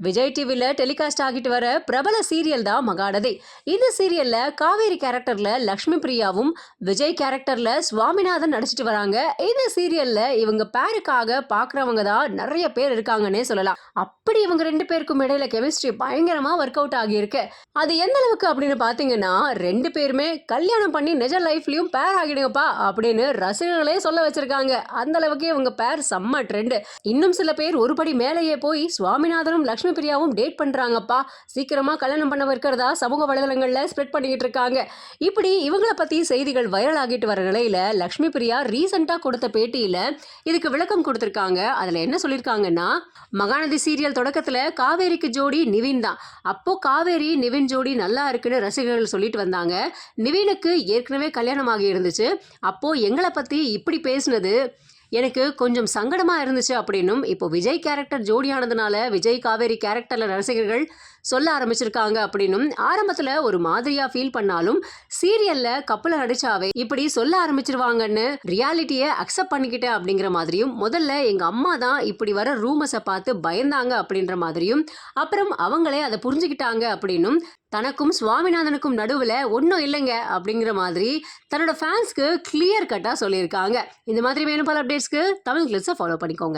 விஜய் டிவியில் டெலிகாஸ்ட் ஆகிட்டு வர பிரபல சீரியல் தான் மகாநதி. இந்த சீரியல்ல காவேரி கேரக்டரில் லக்ஷ்மி பிரியாவும் விஜய் கேரக்டரில் சுவாமிநாதன் நடிச்சிட்டு வராங்க. இந்த சீரியலில் இவங்க பேருக்காக பார்க்குறவங்க தான் நிறைய பேர் இருக்காங்கன்னே சொல்லலாம். அப்படி இவங்க ரெண்டு பேருக்கும் இடையில கெமிஸ்ட்ரி பயங்கரமாக ஒர்க் அவுட் ஆகியிருக்கு. அது எந்த அளவுக்கு அப்படின்னு பார்த்தீங்கன்னா ரெண்டு பேருமே கல்யாணம் பண்ணி நிஜ லைஃப்லையும் பேர் ஆகிடுங்கப்பா அப்படின்னு ரசிகர்களே சொல்ல வச்சிருக்காங்க. அந்த அளவுக்கு இவங்க பேர் செம்ம ட்ரெண்டு இன்னும் சில பேர் ஒருபடி மேலேயே போய் சுவாமிநாதனும் லக்ஷ்மி பிரியாவும் டேட் பண்ணுறாங்கப்பா சீக்கிரமாக கல்யாணம் பண்ண இருக்கிறதா சமூக வலைதளங்களில் ஸ்ப்ரெட் பண்ணிக்கிட்டு இருக்காங்க. இப்படி இவங்களை பற்றி செய்திகள் வைரல் ஆகிட்டு வர நிலையில் லக்ஷ்மி பிரியா ரீசெண்டாக கொடுத்த பேட்டியில் இதுக்கு விளக்கம் கொடுத்துருக்காங்க. அதில் என்ன சொல்லியிருக்காங்கன்னா மகாநதி சீரியல் தொடக்கத்தில் காவேரிக்கு ஜோடி நிவின் தான். அப்போது காவேரி நிவின் ஜோடி நல்லா இருக்குன்னு ரசிகர்கள் சொல்லிட்டு வந்தாங்க. நிவினுக்கு ஏற்கனவே கல்யாணம் ஆகி இருந்துச்சு. அப்போது எங்களை பற்றி இப்படி பேசுனது எனக்கு கொஞ்சம் சங்கடமாக இருந்துச்சு அப்படின்னும் இப்போ விஜய் கேரக்டர் ஜோடியானதுனால விஜய் காவேரி கேரக்டரில் ரசிகர்கள் சொல்ல ஆரம்பிச்சிருக்காங்க அப்படின்னும் ஆரம்பத்தில் ஒரு மாதிரியாக ஃபீல் பண்ணாலும் சீரியலில் கப்பலை நடிச்சாவே இப்படி சொல்ல ஆரம்பிச்சிருவாங்கன்னு ரியாலிட்டியை அக்செப்ட் பண்ணிக்கிட்டேன் அப்படிங்கிற மாதிரியும் முதல்ல எங்கள் அம்மா தான் இப்படி வர ரூமஸை பார்த்து பயந்தாங்க அப்படின்ற மாதிரியும் அப்புறம் அவங்களே அதை புரிஞ்சுக்கிட்டாங்க அப்படின்னும் தனக்கும் சுவாமிநாதனுக்கும் நடுவில் ஒன்றும் இல்லைங்க அப்படிங்கிற மாதிரி தன்னோட ஃபேன்ஸ்க்கு கிளியர் கட்டாக சொல்லியிருக்காங்க. இந்த மாதிரி வேணும் பல அப்டேட்ஸ்க்கு தமிழ் கிளிப்ஸை ஃபாலோ பண்ணிக்கோங்க.